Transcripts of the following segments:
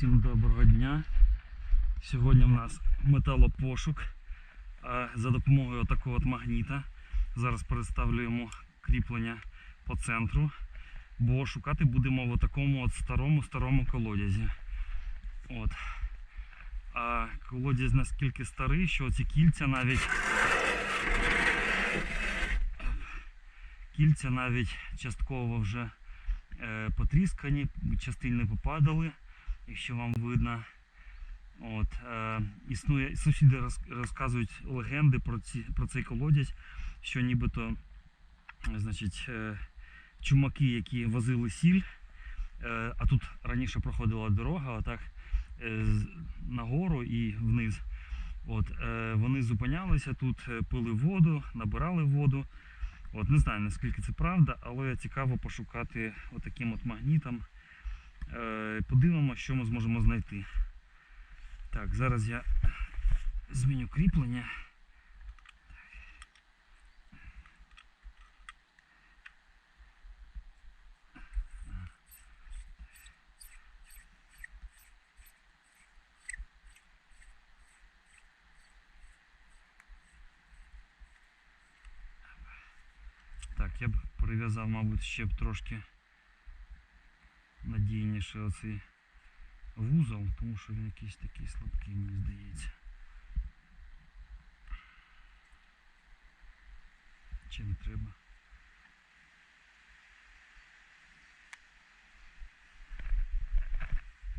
Всім доброго дня. Сьогодні в нас металопошук за допомогою такого магніта. Зараз переставлюємо кріплення по центру, бо шукати будемо в такому от старому старому колодязі. От. А колодязь наскільки старий, що ці кільця навіть кільця навіть частково вже е, потріскані, частини попадали, якщо вам видно. От, е, існує, сусіди роз, розказують легенди про, ці, про цей колодязь, що нібито значить, е, чумаки, які возили сіль, е, а тут раніше проходила дорога, отак е, нагору і вниз. От, е, вони зупинялися тут, е, пили воду, набирали воду. От, не знаю наскільки це правда, але цікаво пошукати отаким от магнітом. Е, подивимося, що ми зможемо знайти. Так, зараз я зміню кріплення. Так, я б прив'язав, мабуть, ще б трошки надійніше оцей вузол, тому що він якийсь такий слабкий, мені здається. Чи не треба?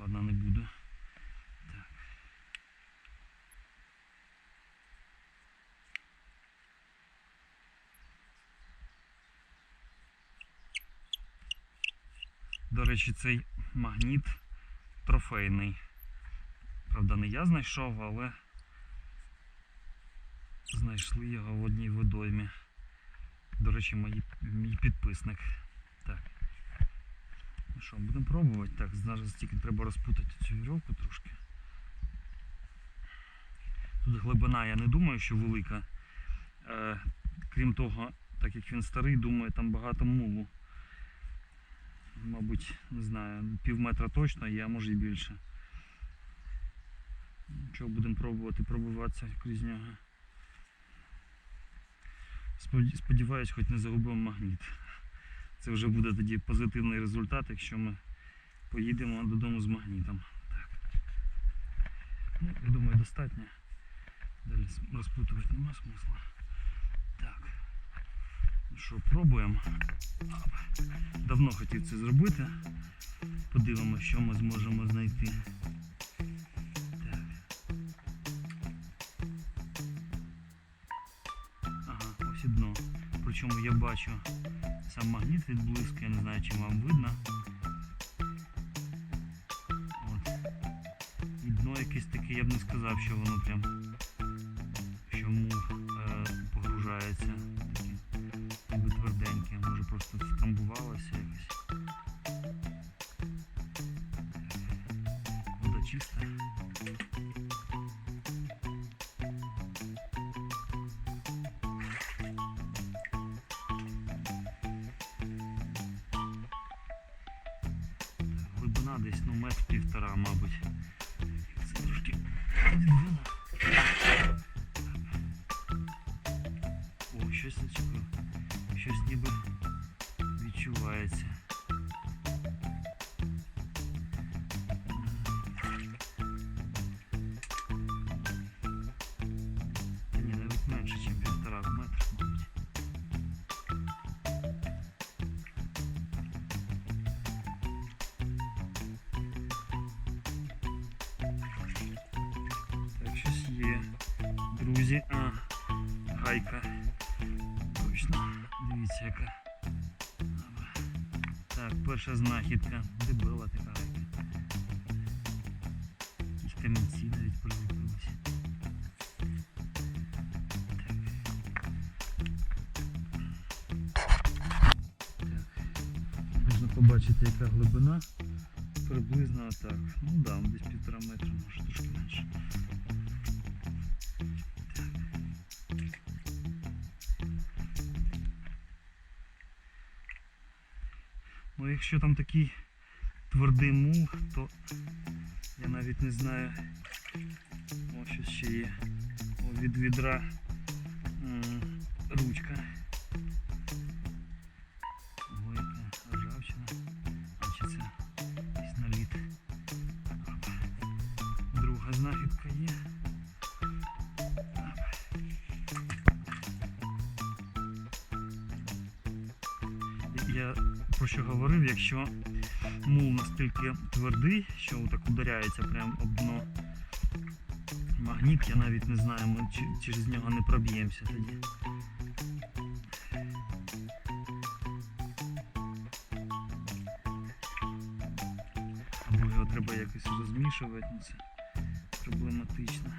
Ладно, не буду. До речі, цей магніт трофейний. Правда, не я знайшов, але знайшли його в одній водоймі. До речі, мої, мій підписник. Так. Ну що, будемо пробувати. Так, зараз тільки треба розпутати цю вірьовку трошки. Тут глибина, я не думаю, що велика. Е, крім того, так як він старий, думаю, там багато мулу. Мабуть, не знаю, пів метра точно а може і більше. Нічого, будемо пробувати пробиватися крізь нього. Сподіваюсь, хоч не загубимо магніт. Це вже буде тоді позитивний результат, якщо ми поїдемо додому з магнітом. Так. Ну, я думаю, достатньо. Далі розпутувати нема смисла. Що, пробуємо. Давно хотів це зробити. Подивимося, що ми зможемо знайти. Так. Ага, ось і дно. Причому я бачу сам магніт відблискує, я не знаю, чи вам видно. От. І дно якесь таке, я б не сказав, що воно прям Чиста. Глибина десь ну метр півтора, мабуть. Друзі, а, гайка. Точно. Дивіться яка. Так, перша знахідка. Дебела така гайка. Якісь камінці навіть. Так. Можна побачити, яка глибина. Приблизно так. Ну да, десь півтора метра, може трошки менше. Ну, якщо там такий твердий мул, то Я навіть не знаю. О, що ще є. О, від відра м, ручка. Я про що говорив, якщо мул настільки твердий, що так ударяється прямо об дно магніт, я навіть не знаю, ми через нього не проб'ємося тоді. Треба якось розмішувати, ну це проблематично.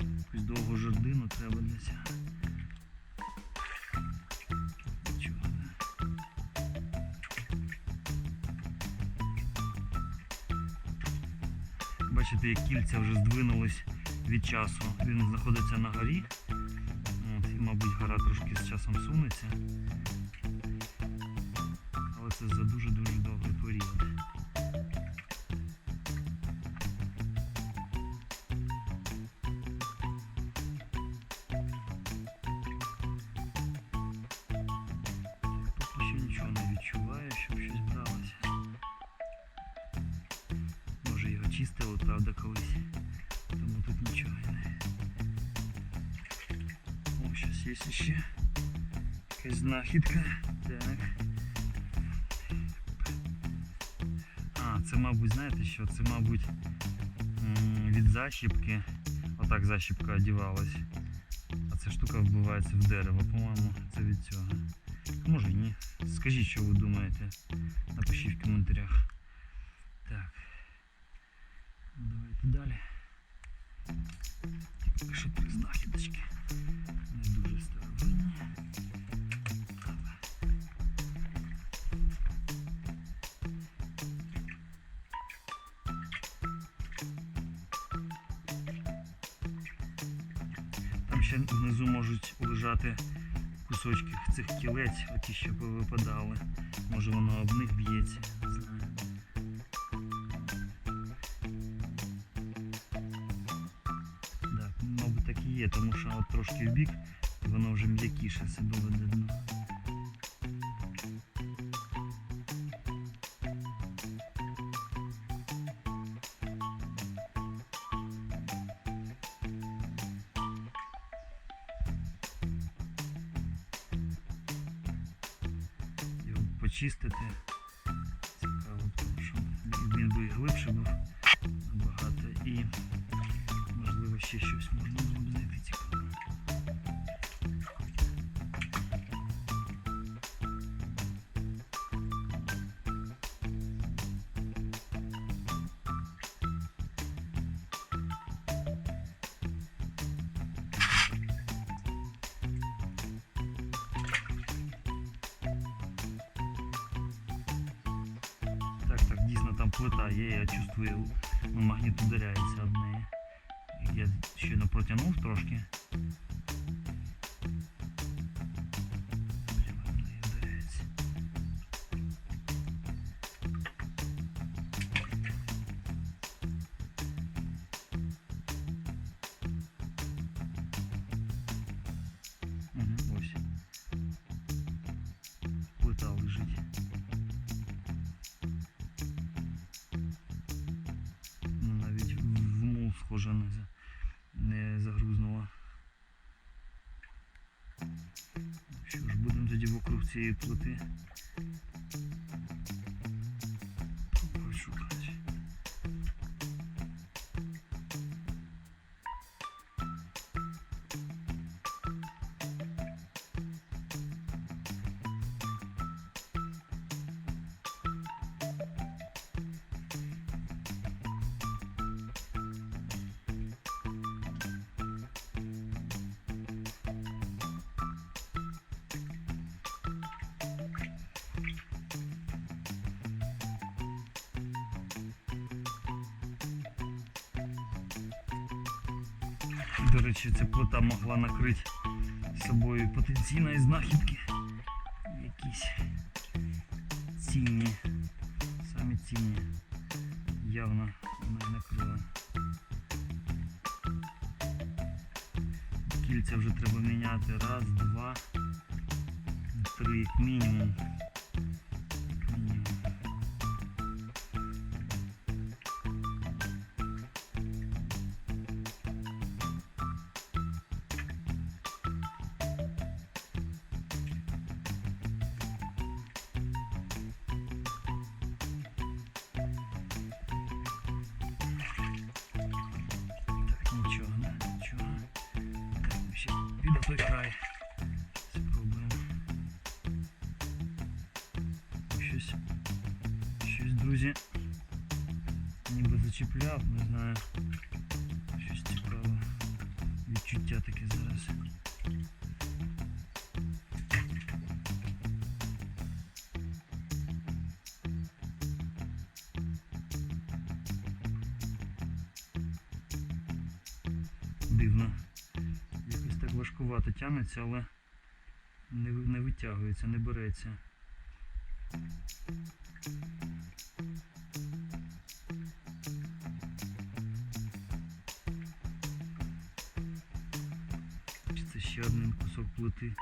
Якусь довгу жердину треба для цього. Бачите, як кільця вже здвинулись від часу. Він знаходиться на горі. От, і, мабуть, гора трошки з часом сунеться. Але це за дуже-дуже довгий період. Його правда, колись. Тому тут нічого не. О, щось є ще. Якась знахідка. Так. А, це, мабуть, знаєте що? Це, мабуть, від защіпки. Отак защіпка одівалась. А ця штука вбивається в дерево, по-моєму, це від цього. Може ні. Скажіть, що ви думаєте. Напишіть в коментарях. Так. Давайте далі. Що три знахідочки. Не дуже старовинні. Там ще внизу можуть лежати кусочки цих кілець, оті, що випадали. Може воно об них б'ється, не знаю. Є, тому що от трошки в бік, воно вже м'якіше себе веде дно. Почистити. Цікаво, тому що він би глибше був набагато і можливо ще щось можна було дійсно є, я чувствую, ну, магніт ударяється об неї. Я щойно протягнув трошки. Не, не загрузнула. Що ж, будемо тоді вокруг цієї плити. До речі, ця плита могла накрити собою потенційної знахідки. Якісь цінні, самі цінні явно вона накрила. Кільця вже треба міняти. Раз, два, три, мінімум. Той край. Спробуємо. Щось, щось, друзі, ніби зачіпляв, не знаю. Щось цікаве. Відчуття таке зараз. Важкувато тягнеться, але не, не витягується, не береться. Це ще один кусок плити?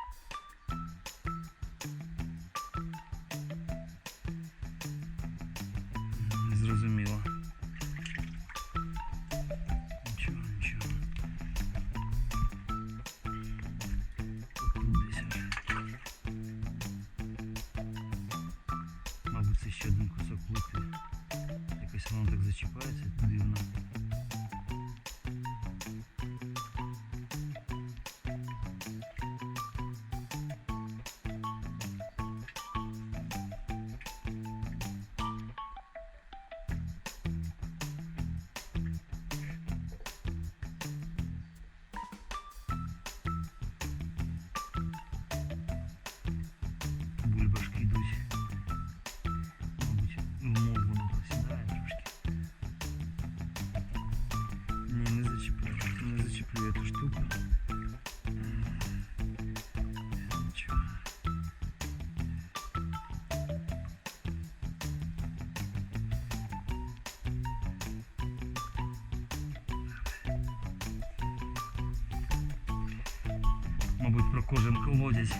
Мабуть, про кожен колодязь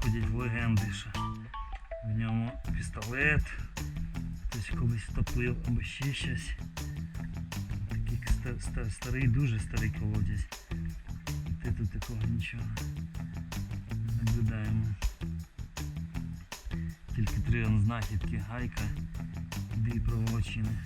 ходять легенди, що в ньому пістолет, хтось колись втопив або ще щось. Такий ста- ста- старий, дуже старий колодязь. Ти тут такого нічого не наблюдаємо. Тільки три знахідки, гайка, дві проволочини.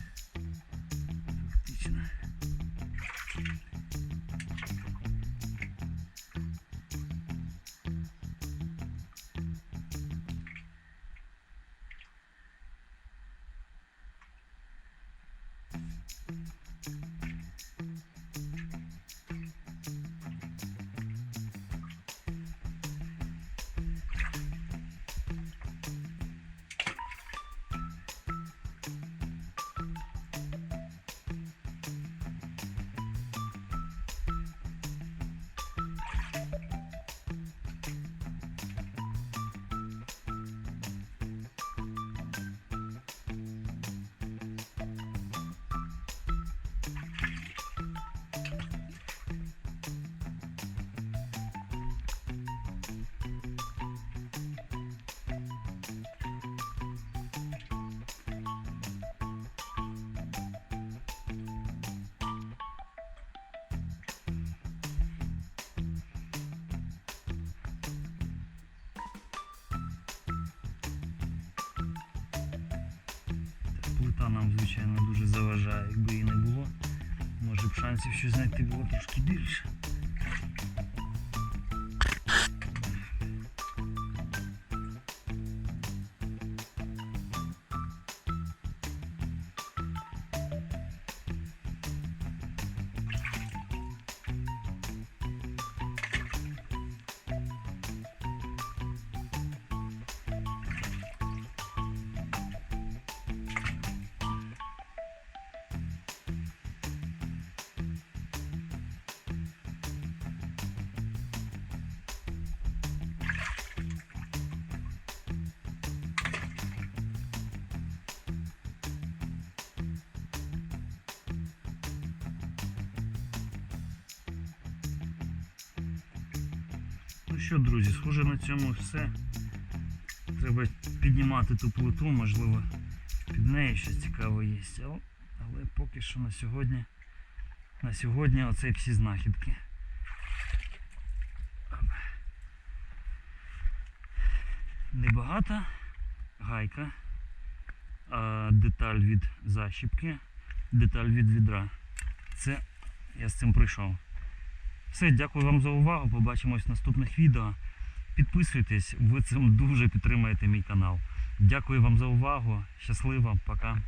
Плита нам, звичайно, дуже заважає, якби її не було. Може б шансів щось знайти було трошки більше. Що, друзі, схоже на цьому все. Треба піднімати ту плиту, можливо, під нею щось цікаве є. Але, поки що на сьогодні. На сьогодні оце всі знахідки. Небагата гайка, а деталь від защіпки, деталь від відра. Це я з цим прийшов. Все, дякую вам за увагу. Побачимось в наступних відео. Підписуйтесь, ви цим дуже підтримаєте мій канал. Дякую вам за увагу. Щасливо, пока.